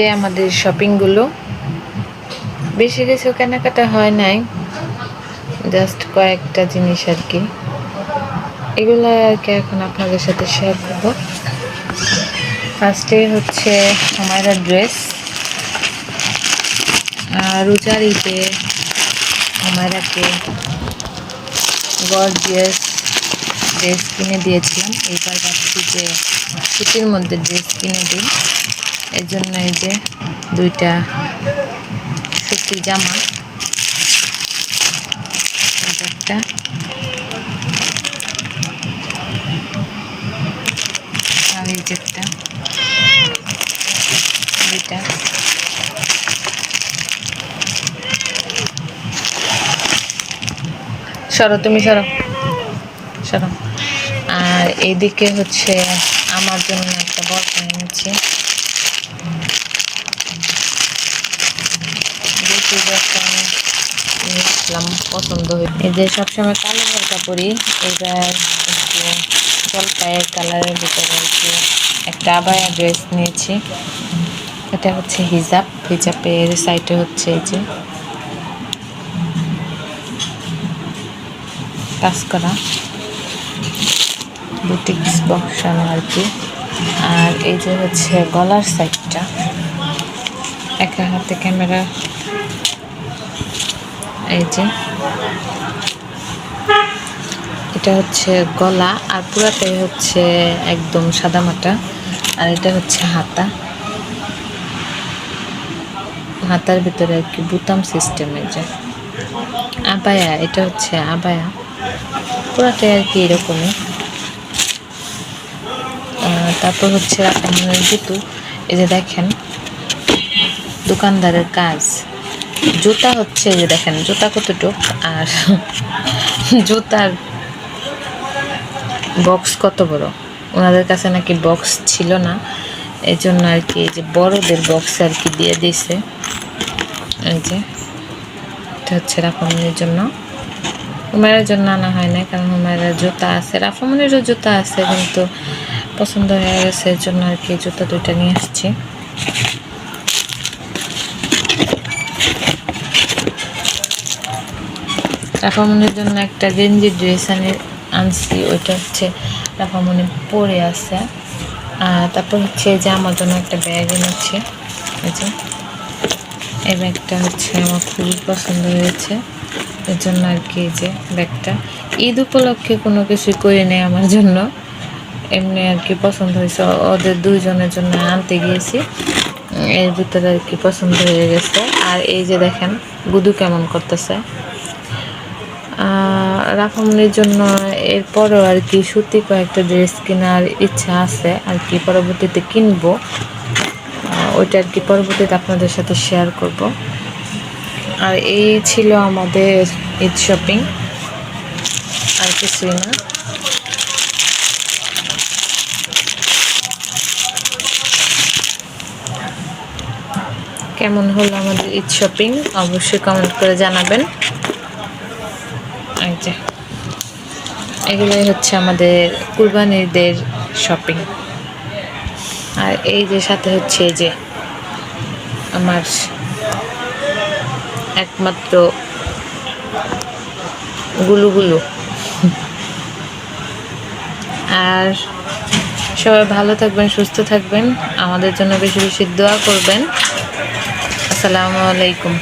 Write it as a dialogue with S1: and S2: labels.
S1: যে আমাদের শপিংগুলো বেশি কিছু কেনাকাটা হয় নাই জাস্ট কয়েকটা জিনিস আর কি। এগুলো আর কি এখন আপনাদের সাথে শেয়ার করব। ফার্স্টে হচ্ছে আমার ড্রেস রোজার ঈদে আমারাকে গর্জিয়াস ড্রেস কিনে দিয়েছিলাম। এইবার ভাবছি যে ছুটির মধ্যে ড্রেস কিনে দিই। এর জন্য এই যে দুইটা সুতি জামা। একটা। আর একটা। দুইটা। সরো তুমি, সরো। সরো। আর এইদিকে হচ্ছে আমার জন্য একটা বরফ পছন্দ এই যে সবসময় কালারের ভিতরে একটু ড্রেস নিয়েছি। এটা হচ্ছে হিজাব, হিজাবের হচ্ছে এই যে করা আর কি। আর এই যে হচ্ছে গলার সাইডটা একা হাতে ক্যামেরা এই যে। এটা হচ্ছে গলা আর পুরাটাই হচ্ছে একদম সাদামাটা আর এটা হচ্ছে হাতা। হাতার ভিতরে আর কি বুতাম সিস্টেমের যে। আবায়া, এটা হচ্ছে আবায়া। পুরাটাই আর কি এরকমই। তারপর হচ্ছে আপনার জুতো এই যে দেখেন, দোকানদারের কাজ। জুতা হচ্ছে যে দেখেন, জুতা কতটুক? আর জুতার বক্স কত বড়? ওনাদের কাছে নাকি বক্স ছিল না। এই জন্য আর কি এই যে বড়দের বক্স আর কি দিয়ে দিছে এই যে, এটা হচ্ছে রাফামনির জন্য। হুমায়ের জন্য আনা হয় না কারণ হুমায়ের জুতা আছে। রাফামনিরও জুতা আছে, কিন্তু পছন্দ হয়ে গেছে এর জন্য আর কি জুতা দুইটা নিয়ে আসছি। রাফামনির জন্য একটা গেঞ্জি ড্রেস আনি, আনছি, ওইটা হচ্ছে রাফামনি পরে আছে। আর তারপর হচ্ছে যে আমার জন্য একটা ব্যাগ এনেছে, এই যে। এই ব্যাগটা হচ্ছে আমার খুবই পছন্দ হয়েছে। এর জন্য আর কি যে ব্যাগটা। ঈদ উপলক্ষে কোনো কিছুই করে নেই আমার জন্য। এমনি আর কি পছন্দ হয়েছে। ওদের দুইজনের জন্য আনতে গিয়েছি। এর ভিতরে আর কি পছন্দ হয়ে গেছে। আর এই যে দেখেন, গুদু কেমন করতেছে। রাখামনির জন্য এরপরও আর কি সত্যি কয়েকটা ড্রেস কেনার ইচ্ছা আছে আর কি পরবর্তীতে কিনবো। ওইটা আর কি পরবর্তীতে আপনাদের সাথে শেয়ার করব। আর এই ছিল আমাদের ঈদ শপিং আর কিছুই না। কেমন হলো আমাদের ঈদ শপিং অবশ্যই কমেন্ট করে জানাবেন। এই যে। এগুলোই হচ্ছে আমাদের কুরবানিদের শপিং আর এই যে সাথে হচ্ছে এই যে আমার একমাত্র গুলুগুলু আর সবাই ভালো থাকবেন, সুস্থ থাকবেন। আমাদের জন্য বেশি বেশি দোয়া করবেন। আসসালামু আলাইকুম।